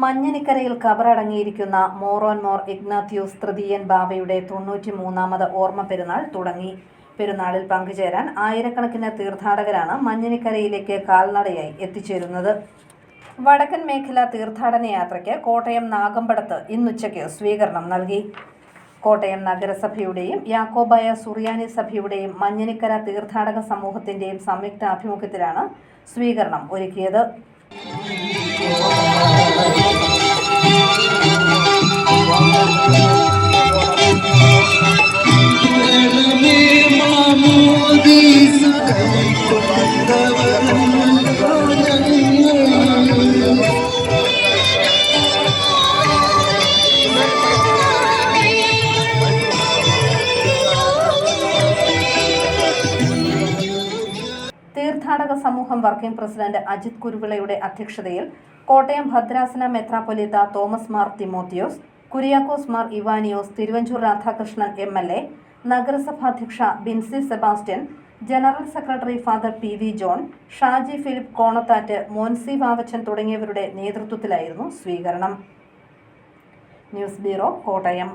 മഞ്ഞനിക്കരയിൽ കബറടങ്ങിയിരിക്കുന്ന Moran more Ignatius തൃതീയൻ ബാബയുടെ തൊണ്ണൂറ്റി മൂന്നാമത് ഓർമ്മ പെരുന്നാൾ തുടങ്ങി. പെരുന്നാളിൽ പങ്കുചേരാൻ ആയിരക്കണക്കിന് തീർത്ഥാടകരാണ് മഞ്ഞനിക്കരയിലേക്ക് കാൽനടയായി എത്തിച്ചേരുന്നത്. വടക്കൻ മേഖല തീർത്ഥാടന യാത്രയ്ക്ക് കോട്ടയം നാഗമ്പടത്ത് ഇന്നുച്ചയ്ക്ക് സ്വീകരണം നൽകി. കോട്ടയം നഗരസഭയുടെയും യാക്കോബായ സുറിയാനി സഭയുടെയും മഞ്ഞനിക്കര തീർത്ഥാടക സമൂഹത്തിന്റെയും സംയുക്ത ആഭിമുഖ്യത്തിലാണ് സ്വീകരണം ഒരുക്കിയത്. തീർത്ഥാടക സമൂഹം വർക്കിംഗ് പ്രസിഡന്റ് അജിത് കുരുവിളയുടെ അധ്യക്ഷതയിൽ കോട്ടയം ഭദ്രാസന മെത്രാപ്പൊലീത്ത Thomas Mar Timotheos Kuriakose Mar Ivanios Thiruvanchoor Radhakrishnan M L A നഗരസഭാധ്യക്ഷ Binsy Sebastian general secretary father P V John Shaji Philip Konattattu Moncy Vavachan തുടങ്ങിയവരുടെ നേതൃത്വത്തിലായിരുന്നു സ്വീകരണം. News bureau Kottayam.